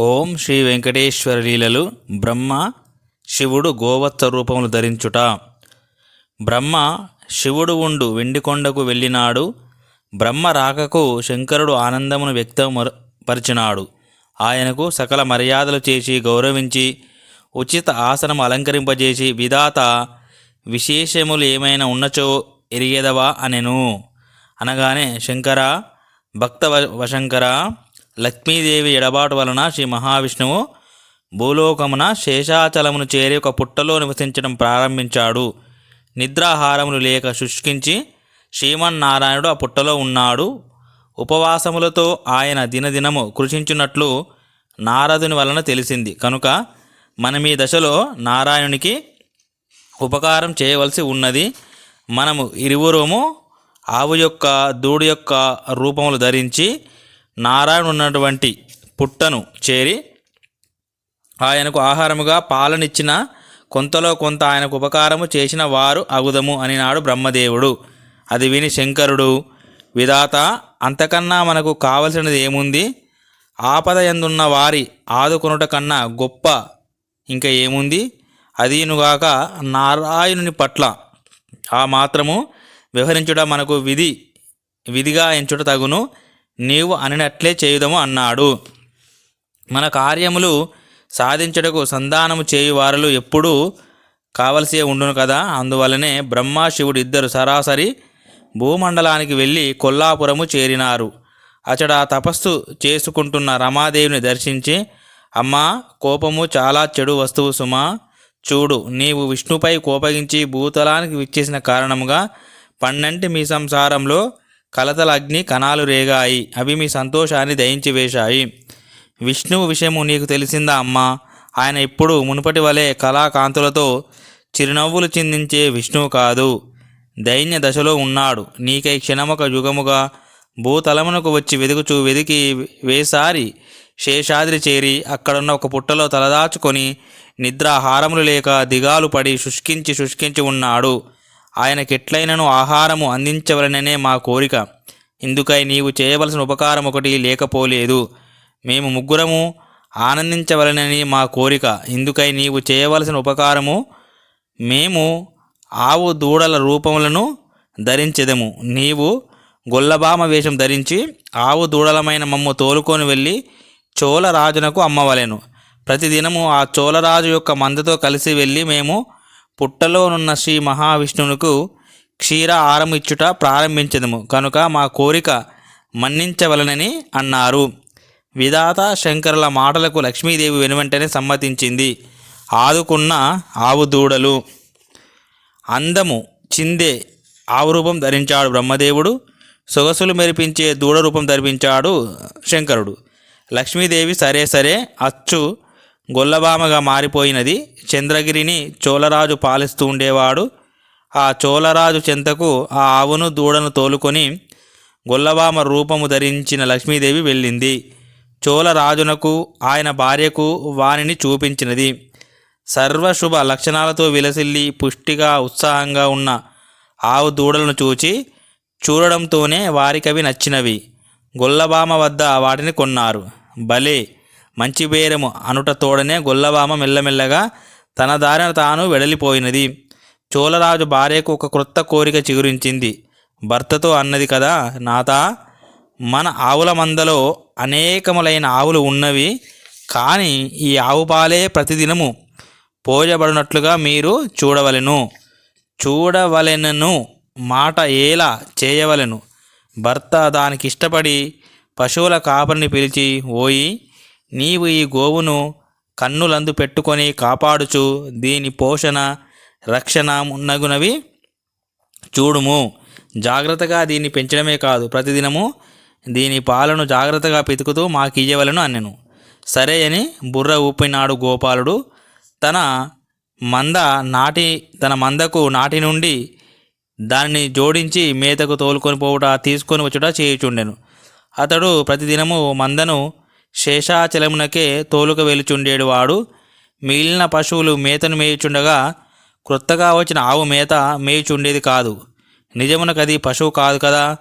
ఓం శ్రీ వెంకటేశ్వర లీలలు. బ్రహ్మ శివుడు గోవత్స రూపములు ధరించుట. బ్రహ్మ శివుడు ఉండు వెండికొండకు వెళ్ళినాడు. బ్రహ్మ రాకకు శంకరుడు ఆనందమును వ్యక్తపరిచినాడు ఆయనకు సకల మర్యాదలు చేసి గౌరవించి ఉచిత ఆసనం అలంకరింపజేసి విధాత విశేషములు ఏమైనా ఉన్నచో ఎరిగేదవా అనెను. అనగానే శంకర భక్త వ- వశంకర లక్ష్మీదేవి ఎడబాటు వలన శ్రీ మహావిష్ణువు భూలోకమున శేషాచలమును చేరి ఒక పుట్టలో నివసించడం ప్రారంభించాడు. నిద్రాహారములు లేక శుష్కించి శ్రీమన్నారాయణుడు ఆ పుట్టలో ఉన్నాడు. ఉపవాసములతో ఆయన దినదినము కృషించున్నట్లు నారదుని వలన తెలిసింది. కనుక మనం ఈ దశలో నారాయణునికి ఉపకారం చేయవలసి ఉన్నది. మనము ఇరువురము ఆవు యొక్క దూడు యొక్క రూపములు ధరించి నారాయణ ఉన్నటువంటి పుట్టను చేరి ఆయనకు ఆహారముగా పాలనిచ్చిన కొంతలో కొంత ఆయనకు ఉపకారము చేసిన వారు అగుదము అని నాడు బ్రహ్మదేవుడు. అది విని శంకరుడు విధాత అంతకన్నా మనకు కావలసినది ఏముంది? ఆపద ఎందున్న వారి ఆదుకొనుట కన్నా గొప్ప ఇంకా ఏముంది? అదీనుగాక నారాయణుని పట్ల ఆ మాత్రము వ్యవహరించుట మనకు విధి విధిగా ఎంచుట తగును. నీవు అనినట్లే చేయుదము అన్నాడు. మన కార్యములు సాధించుటకు సంధానము చేయువారులు ఎప్పుడూ కావలసే ఉండును కదా? అందువలనే బ్రహ్మ శివుడు ఇద్దరు సరాసరి భూమండలానికి వెళ్ళి కొల్లాపురము చేరినారు. అచడ తపస్సు చేసుకుంటున్న రమాదేవిని దర్శించి అమ్మా కోపము చాలా చెడు వస్తువు సుమా చూడు నీవు విష్ణుపై కోపగించి భూతలానికి విచ్చేసిన కారణముగా పన్నెంటి మీ సంసారంలో కలతల అగ్ని కణాలు రేగాయి అవి మీ సంతోషాన్ని దయించి వేశాయి విష్ణువు విషయము నీకు తెలిసిందా అమ్మా? ఆయన ఇప్పుడు మునుపటి వలె కళాకాంతులతో చిరునవ్వులు చిందించే విష్ణువు కాదు. దైన్య దశలో ఉన్నాడు. నీకై క్షణమొక యుగముగా భూతలమునకు వచ్చి వెదుకుచూ వెదికి వేసారి శేషాద్రి చేరి అక్కడున్న ఒక పుట్టలో తలదాచుకొని నిద్రాహారములు లేక దిగాలు పడి శుష్కించి శుష్కించి ఉన్నాడు. ఆయనకెట్లయినను ఆహారము అందించవలననే మా కోరిక. ఇందుకై నీవు చేయవలసిన ఉపకారం ఒకటి లేకపోలేదు. మేము ముగ్గురము ఆనందించవలనని మా కోరిక. ఇందుకై నీవు చేయవలసిన ఉపకారము మేము ఆవు దూడల రూపములను ధరించెదము. నీవు గొల్లబామ వేషం ధరించి ఆవు దూడలమైన మమ్ము తోలుకొని వెళ్ళి చోళరాజునకు అమ్మవలెను. ప్రతిదినము ఆ చోళరాజు యొక్క మందతో కలిసి వెళ్ళి మేము పుట్టలోనున్న శ్రీ మహావిష్ణువునకు క్షీర ఆరము ఇచ్చుట ప్రారంభించదము. కనుక మా కోరిక మన్నించవలనని అన్నారు. విధాత శంకరుల మాటలకు లక్ష్మీదేవి వెనువెంటనే సమ్మతించింది. ఆదుకున్న ఆవు దూడలు అందము చిందే ఆవు రూపం ధరించాడు బ్రహ్మదేవుడు. సొగసులు మెరిపించే దూడ రూపం ధరించాడు శంకరుడు. లక్ష్మీదేవి సరే సరే అచ్చు గొల్లబామగా మారిపోయినది. చంద్రగిరిని చోళరాజు పాలిస్తూ ఉండేవాడు. ఆ చోళరాజు చెంతకు ఆ ఆవును దూడను తోలుకొని గొల్లబామ రూపము ధరించిన లక్ష్మీదేవి వెళ్ళింది. చోళరాజునకు ఆయన భార్యకు వానిని చూపించినది. సర్వశుభ లక్షణాలతో విలసిల్లి పుష్టిగా ఉత్సాహంగా ఉన్న ఆవు దూడలను చూచి చూడడంతోనే వారికవి నచ్చినవి. గొల్లబామ వద్ద వాటిని కొన్నారు. భలే! మంచి బేరము అనుట తోడనే గొల్లవామ మెల్లమెల్లగా తన దారిన తాను వెడలిపోయినది. చోళరాజు భార్యకు ఒక క్రొత్త కోరిక చిగురించింది. భర్తతో అన్నది కదా నాతా మన ఆవుల మందలో అనేకములైన ఆవులు ఉన్నవి కానీ ఈ ఆవు పాలే ప్రతిదినము పోయబడినట్లుగా మీరు చూడవలెను. చూడవలెనను మాట ఏలా చేయవలెను. భర్త దానికి ఇష్టపడి పశువుల కాపరిని పిలిచి ఓయి నీవు ఈ గోవును కన్నులందు పెట్టుకొని కాపాడుచు దీని పోషణ రక్షణ ఉన్నగునవి చూడుము. జాగ్రత్తగా దీన్ని పెంచడమే కాదు ప్రతిదినము దీని పాలను జాగ్రత్తగా పితుకుతూ మాకు ఇయ్యవలను అన్నెను. సరే అని బుర్ర ఊపినాడు గోపాలుడు. తన మంద నాటి తన మందకు నాటి నుండి దానిని జోడించి మేతకు తోలుకొని పోవుట తీసుకొని వచ్చుట చేయుచుండెను. అతడు ప్రతిదినము మందను శేషాచలమునకే తోలుక వెలుచుండేడు వాడు. మిగిలిన పశువులు మేతను మేయుచుండగా క్రొత్తగా వచ్చిన ఆవు మేత మేయుచుండేది కాదు. నిజమునకది అది పశువు కాదు కదా.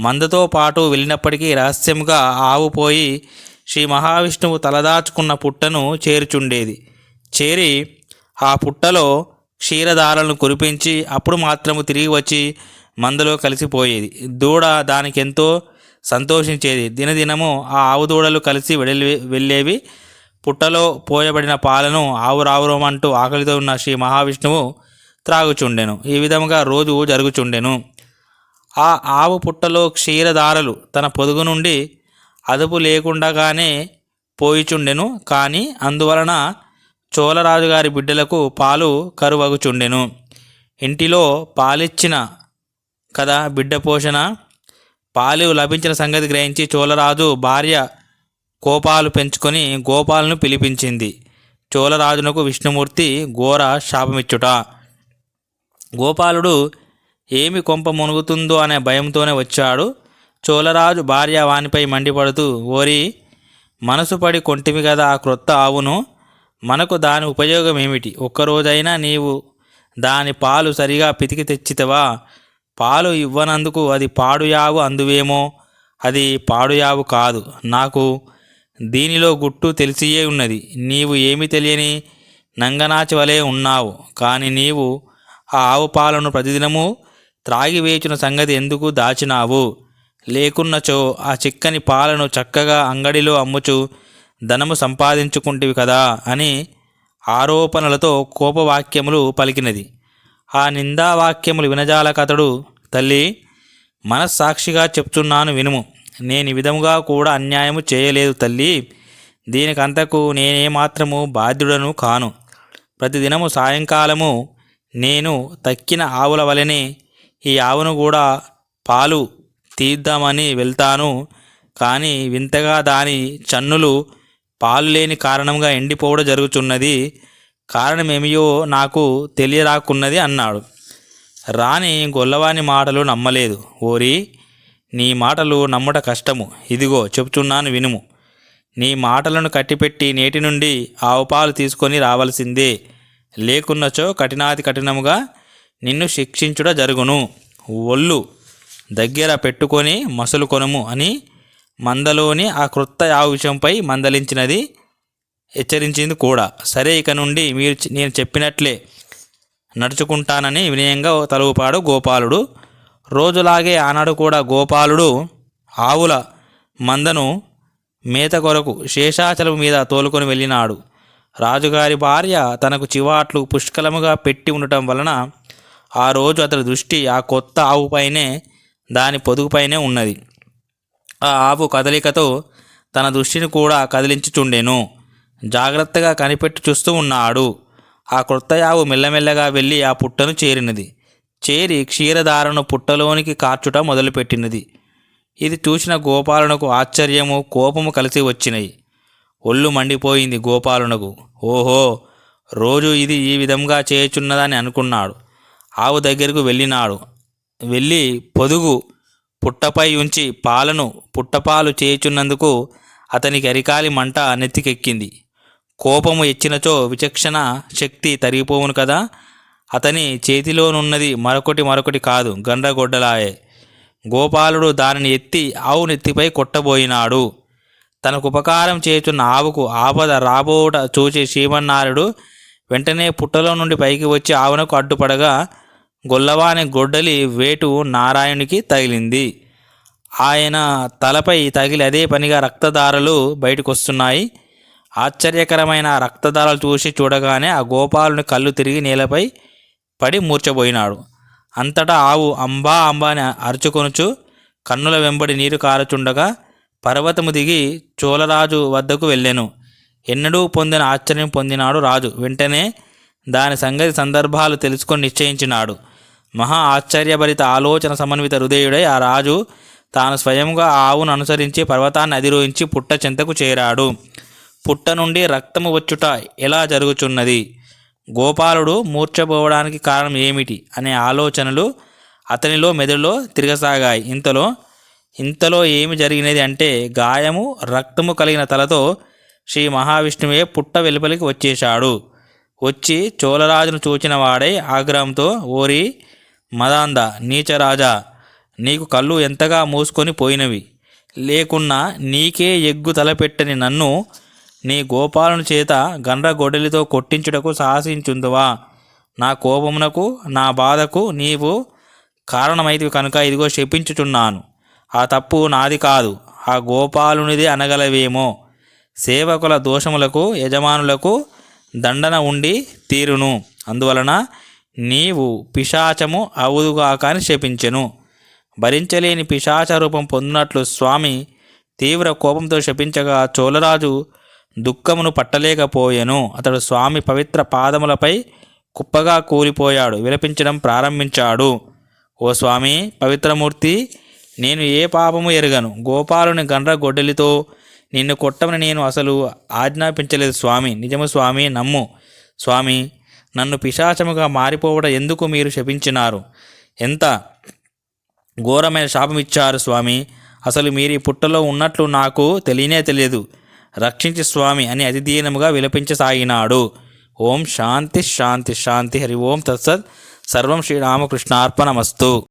మందతో పాటు వెళ్ళినప్పటికీ రహస్యంగా ఆవు పోయి శ్రీ మహావిష్ణువు తలదాచుకున్న పుట్టను చేరుచుండేది. చేరి ఆ పుట్టలో క్షీరధారలను కురిపించి అప్పుడు మాత్రము తిరిగి వచ్చి మందలో కలిసిపోయేది. దూడ దానికి ఎంతో సంతోషించేది. దినదినము ఆ ఆవు దూడలు కలిసి వెళ్ళి వెళ్ళేవి. పుట్టలో పోయబడిన పాలను ఆవురావురమంటూ ఆకలితో ఉన్న శ్రీ మహావిష్ణువు త్రాగుచుండెను. ఈ విధముగా రోజు జరుగుచుండెను. ఆ ఆవు పుట్టలో క్షీరధారలు తన పొదుగు నుండి అదుపు లేకుండాగానే పోయిచుండెను. కానీ అందువలన చోళరాజు గారి బిడ్డలకు పాలు కరువగుచుండెను. ఇంటిలో పాలిచ్చిన కదా బిడ్డ పోషణ? పాలు లభించిన సంగతి గ్రహించి చోళరాజు భార్య కోపాలు పెంచుకొని గోపాలను పిలిపించింది. చోళరాజునకు విష్ణుమూర్తి ఘోర శాపమిచ్చుట. గోపాలుడు ఏమి కొంప మునుగుతుందో అనే భయంతోనే వచ్చాడు చోళరాజు భార్య వానిపై మండిపడుతూ ఓరి మనసు పడి కొంటివి కదా ఆ క్రొత్త ఆవును. మనకు దాని ఉపయోగం ఏమిటి ఒక్కరోజైనా నీవు దాని పాలు సరిగా పితికి తెచ్చితవా? పాలు ఇవ్వనందుకు అది పాడుయావు అందువేమో? అది పాడుయావు కాదు. నాకు దీనిలో గుట్టు తెలిసియే ఉన్నది. నీవు ఏమి తెలియని నంగనాచి వలె ఉన్నావు. కానీ నీవు ఆ ఆవు పాలను ప్రతిదినము త్రాగి వేచిన సంగతి ఎందుకు దాచినావు? లేకున్నచో ఆ చిక్కని పాలను చక్కగా అంగడిలో అమ్ముచు ధనము సంపాదించుకుంటివి కదా అని ఆరోపణలతో కోపవాక్యములు పలికినది. ఆ నిందావాక్యములు వినజాలకతడు తల్లి మనస్సాక్షిగా చెప్తున్నాను వినుము. నేను ఈ విధముగా కూడా అన్యాయము చేయలేదు తల్లి. దీనికంతకు నేనేమాత్రము బాధ్యుడను కాను. ప్రతిదినము సాయంకాలము నేను తక్కిన ఆవుల వలనే ఈ ఆవును కూడా పాలు తీద్దామని వెళ్తాను. కానీ వింతగా దాని చన్నులు పాలు లేని కారణంగా ఎండిపోవడం జరుగుతున్నది కారణమేమియో నాకు తెలియరాకున్నది అన్నాడు. రాణి గొల్లవాని మాటలు నమ్మలేదు. ఓరి నీ మాటలు నమ్ముట కష్టము. ఇదిగో చెప్తున్నాను వినుము. నీ మాటలను కట్టిపెట్టి నేటి నుండి ఆవు పాలు తీసుకొని రావలసిందే. లేకున్నచో కఠినాతి కఠినముగా నిన్ను శిక్షించుట జరుగును. ఒళ్ళు దగ్గర పెట్టుకొని మసలు కొనుము అని మందలోని ఆ క్రొత్త ఆవు విషయంపై మందలించినది హెచ్చరించింది కూడా. సరే ఇక నుండి మీరు నేను చెప్పినట్లే నడుచుకుంటానని వినయంగా తలుపాడు గోపాలుడు. రోజులాగే ఆనాడు కూడా గోపాలుడు ఆవుల మందను మేత కొరకు శేషాచలం మీద తోలుకొని వెళ్ళినాడు. రాజుగారి భార్య తనకు చివాట్లు పుష్కలముగా పెట్టి ఉండటం వలన ఆ రోజు అతడి దృష్టి ఆ కొత్త ఆవుపైనే దాని పొదుగుపైనే ఉన్నది. ఆ ఆవు కదలికతో తన దృష్టిని కూడా కదిలించుచుండెను. జాగ్రత్తగా కనిపెట్టి చూస్తూ ఉన్నాడు. ఆ కొత్త ఆవు మెల్లమెల్లగా వెళ్ళి ఆ పుట్టను చేరినది. చేరి క్షీరధారను పుట్టలోనికి కార్చుట మొదలుపెట్టినది. ఇది చూసిన గోపాలునకు ఆశ్చర్యము కోపము కలిసి వచ్చినాయి ఒళ్ళు మండిపోయింది గోపాలునకు. ఓహో రోజు ఇది ఈ విధంగా చేయుచున్నదని అనుకున్నాడు. ఆవు దగ్గరకు వెళ్ళినాడు. వెళ్ళి పొదుగు పుట్టపై ఉంచి పాలను పుట్టపాలు చేయుచున్నందుకు అతనికి అరికాలి మంట నెత్తికెక్కింది. కోపము ఎచ్చినచో విచక్షణ శక్తి తరిగిపోవును కదా? అతని చేతిలోనున్నది మరొకటి మరొకటి కాదు గండ్రగొడ్డలాయే గోపాలుడు దానిని ఎత్తి ఆవు నెత్తిపై కొట్టబోయినాడు. తనకు ఉపకారం చేయుచున్న ఆవుకు ఆపద రాబోట చూచి శ్రీమన్నారుడు వెంటనే పుట్టలో నుండి పైకి వచ్చి ఆవునకు అడ్డుపడగా గొల్లవాని గొడ్డలి వేటు నారాయణునికి తగిలింది. ఆయన తలపై తగిలి అదే పనిగా రక్తధారలు బయటకు వస్తున్నాయి ఆశ్చర్యకరమైన రక్తదారాలు చూసి చూడగానే ఆ గోపాలుని కళ్ళు తిరిగి నేలపై పడి మూర్చబోయినాడు. అంతటా ఆవు అంబా అంబా అని అరుచుకొనుచు కన్నుల వెంబడి నీరు కారుచుండగా పర్వతము దిగి చోళరాజు వద్దకు వెళ్ళెను. ఎన్నడూ పొందిన ఆశ్చర్యం పొందినాడు రాజు. వెంటనే దాని సంగతి సందర్భాలు తెలుసుకొని నిశ్చయించినాడు. మహా ఆశ్చర్యభరిత ఆలోచన సమన్విత హృదయుడై ఆ రాజు తాను స్వయంగా ఆవును అనుసరించి పర్వతాన్ని అధిరోహించి పుట్ట చెంతకు చేరాడు. పుట్ట నుండి రక్తము వచ్చుట ఎలా జరుగుచున్నది? గోపాలుడు మూర్ఛపోవడానికి కారణం ఏమిటి? అనే ఆలోచనలు అతనిలో మెదడులో తిరగసాగాయి. ఇంతలో ఇంతలో ఏమి జరిగినది అంటే గాయము రక్తము కలిగిన తలతో శ్రీ మహావిష్ణువే పుట్ట వెలుపలికి వచ్చేశాడు. వచ్చి చోళరాజును చూచిన వాడై ఆగ్రహంతో ఓరి మదాంద నీచరాజా నీకు కళ్ళు ఎంతగా మూసుకొని పోయినవి. లేకున్నా నీకే ఎగ్గు తలపెట్టని నన్ను నీ గోపాలను చేత గండ్రగొడ్డలితో కొట్టించుటకు సాహసించుందువా? నా కోపమునకు నా బాధకు నీవు కారణమైతివి కనుక ఇదిగో శపించుచున్నాను ఆ తప్పు నాది కాదు ఆ గోపాలునిదే అనగలవేమో. సేవకుల దోషములకు యజమానులకు దండన ఉండి తీరును. అందువలన నీవు పిశాచము అవుదుగాక అని శపించెను భరించలేని పిశాచ రూపం పొందినట్లు స్వామి తీవ్ర కోపంతో శపించగా చోళరాజు దుఃఖమును పట్టలేకపోయెను. అతడు స్వామి పవిత్ర పాదములపై కుప్పగా కూలిపోయాడు. విలపించడం ప్రారంభించాడు. ఓ స్వామి పవిత్రమూర్తి నేను ఏ పాపము ఎరగను? గోపాలుని గండ్ర గొడ్డలితో నిన్ను కొట్టమని నేను అసలు ఆజ్ఞాపించలేదు స్వామి. నిజము స్వామి నమ్ము. స్వామి నన్ను పిశాచముగా మారిపోవడం ఎందుకు మీరు శపించినారు? ఎంత ఘోరమైన శాపం ఇచ్చారు స్వామి? అసలు మీరు ఈ పుట్టలో ఉన్నట్లు నాకు తెలియనే తెలియదు. రక్షించి స్వామి అని అతిదీనముగా విలపించసాగినాడు. ఓం శాంతి శాంతి శాంతి. హరి ఓం తత్సత్. సర్వం శ్రీరామకృష్ణార్పణమస్తు.